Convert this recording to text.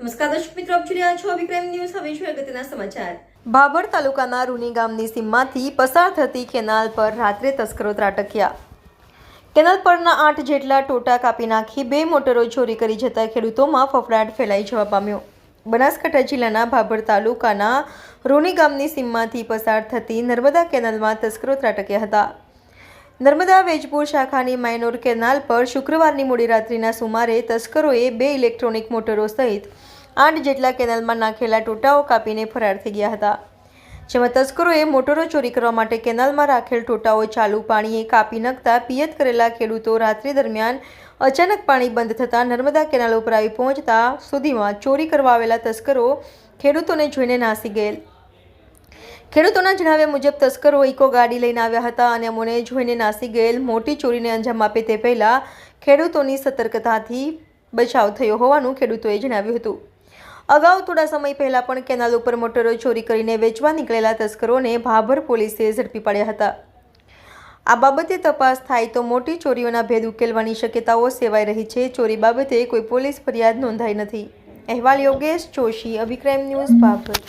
નમસ્કાર દર્શક મિત્રો, આપ જોઈ રહ્યા છો વિક્રમ ન્યૂઝ. હવે જોઈએ અગત્યના સમાચાર. ભાભર તાલુકાના રૂની ગામની સીમમાંથી પસાર થતી કેનાલ પર રાત્રે તસ્કરો ત્રાટક્યા. કેનાલ પરના આઠ જેટલા ટોટા કાપી નાખી બે મોટરો ચોરી કરી જતા ખેડૂતોમાં ફફડાટ ફેલાઈ જવા પામ્યો. બનાસકાંઠા જિલ્લાના ભાભર તાલુકાના રૂની ગામની સીમમાંથી પસાર થતી નર્મદા કેનાલમાં તસ્કરો ત્રાટક્યા હતા. નર્મદા વેજપુર શાખાની માઇનોર કેનાલ પર શુક્રવારની મોડી રાત્રિના સુમારે તસ્કરોએ બે ઇલેક્ટ્રોનિક મોટરો સહિત આઠ જેટલા કેનાલમાં નાખેલા ટોટાઓ કાપીને ફરાર થઈ ગયા હતા. જેમાં તસ્કરોએ મોટરો ચોરી કરવા માટે કેનાલમાં રાખેલ ટોટાઓ ચાલુ પાણીએ કાપી નાખતા પિયત કરેલા ખેડૂતો રાત્રિ દરમિયાન અચાનક પાણી બંધ થતાં નર્મદા કેનાલ ઉપર આવી પહોંચતા સુધીમાં ચોરી કરવા આવેલા તસ્કરો ખેડૂતોને જોઈને નાસી ગયેલ. ખેડૂતોના જણાવ્યા મુજબ, તસ્કરો ઇકો ગાડી લઈને આવ્યા હતા અને અમોને જોઈને નાસી ગયેલ મોટી ચોરીને અંજામ આપે તે પહેલાં ખેડૂતોની સતર્કતાથી બચાવ થયો હોવાનું ખેડૂતોએ જણાવ્યું હતું. અગાઉ થોડા સમય પહેલાં પણ કેનાલ ઉપર મોટરો ચોરી કરીને વેચવા નીકળેલા તસ્કરોને ભાભર પોલીસે ઝડપી પાડ્યા હતા. આ બાબતે તપાસ થાય તો મોટી ચોરીઓના ભેદ ઉકેલવાની શક્યતાઓ સેવાઈ રહી છે. ચોરી બાબતે કોઈ પોલીસ ફરિયાદ નોંધાઈ નથી. અહેવાલ યોગેશ જોશી, અભિક્રાઇમ ન્યૂઝ, ભાભર.